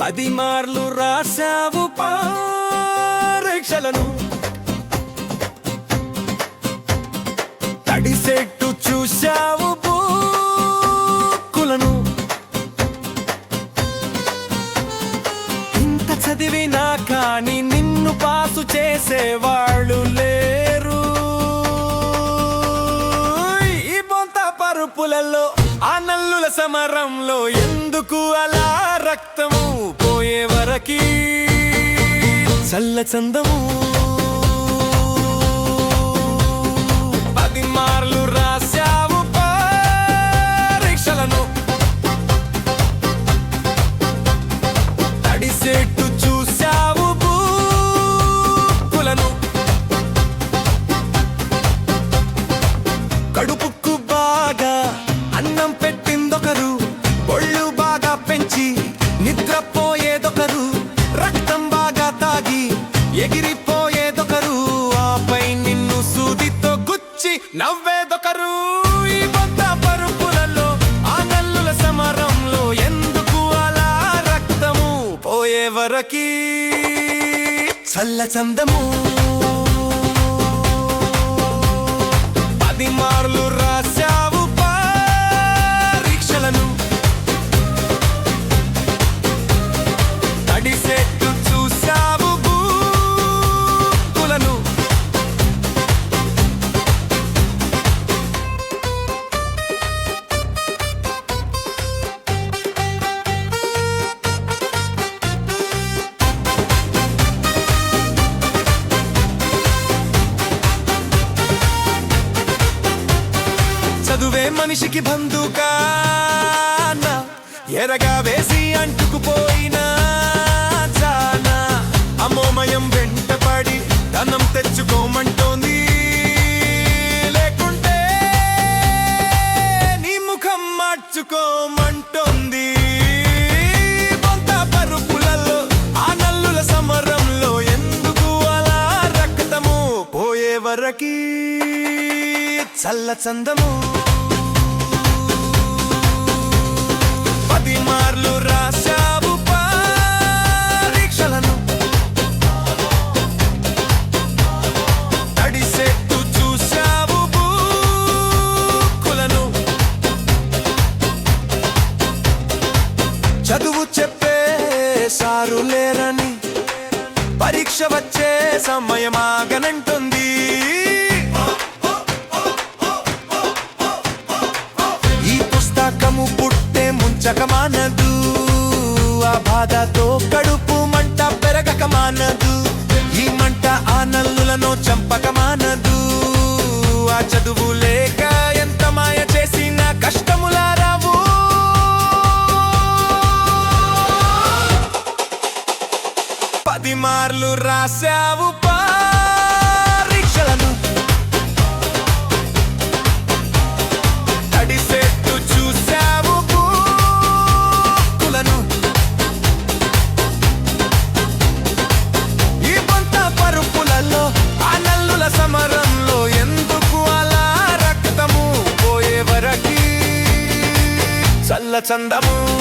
పది మార్లు రాశావు పరీక్షలను. తడిసెట్టు చూశావు బూక్కులను. ఇంత చదివినా కానీ నిన్ను పాసు చేసేవాళ్ళు లే కళ్ళల్లో ఆ నల్లుల సమరంలో ఎందుకు అలా రక్తము పోయే వరకి? చల్ల చందము ఎగిరిపోయేదొకరు ఆపై నిన్ను సూదితో గుచ్చి నవ్వేదొకరు. ఈ బొత్త పరుపులలో ఆ నల్లుల సమరంలో ఎందుకు అలా రక్తము పోయే వరకి? చల్ల చందము. పది మార్లు చదువే మనిషికి బంధుకా అన్నా, ఎరగా వేసి అంటుకుపోయినా చానా అమోమయం వెంటపడి ధనం తెచ్చుకోమంటోంది. లేకుంటే నీ ముఖం మార్చుకోమంటోంది. బొంత పరుపులలో ఆ నల్లుల సమరంలో ఎందుకు అలా రక్తము పోయే వరకి చల్ల చందము? మార్లు రాశావు పరీక్షలను. తడిసెట్టు చూశావు చదువు చెప్పే సారు లేరని పరీక్ష వచ్చే సమయమాగనంటుంది. ఆగనంటుంది మానదు. ఆ బాధతో కడుపు మంట పెరగక మానదు. ఈ మంట ఆ నల్లులను చంపక మానదు. ఆ చదువు లేక ఎంత మాయ చేసిన కష్టములా రావు. పది మార్లు రాశావు చందము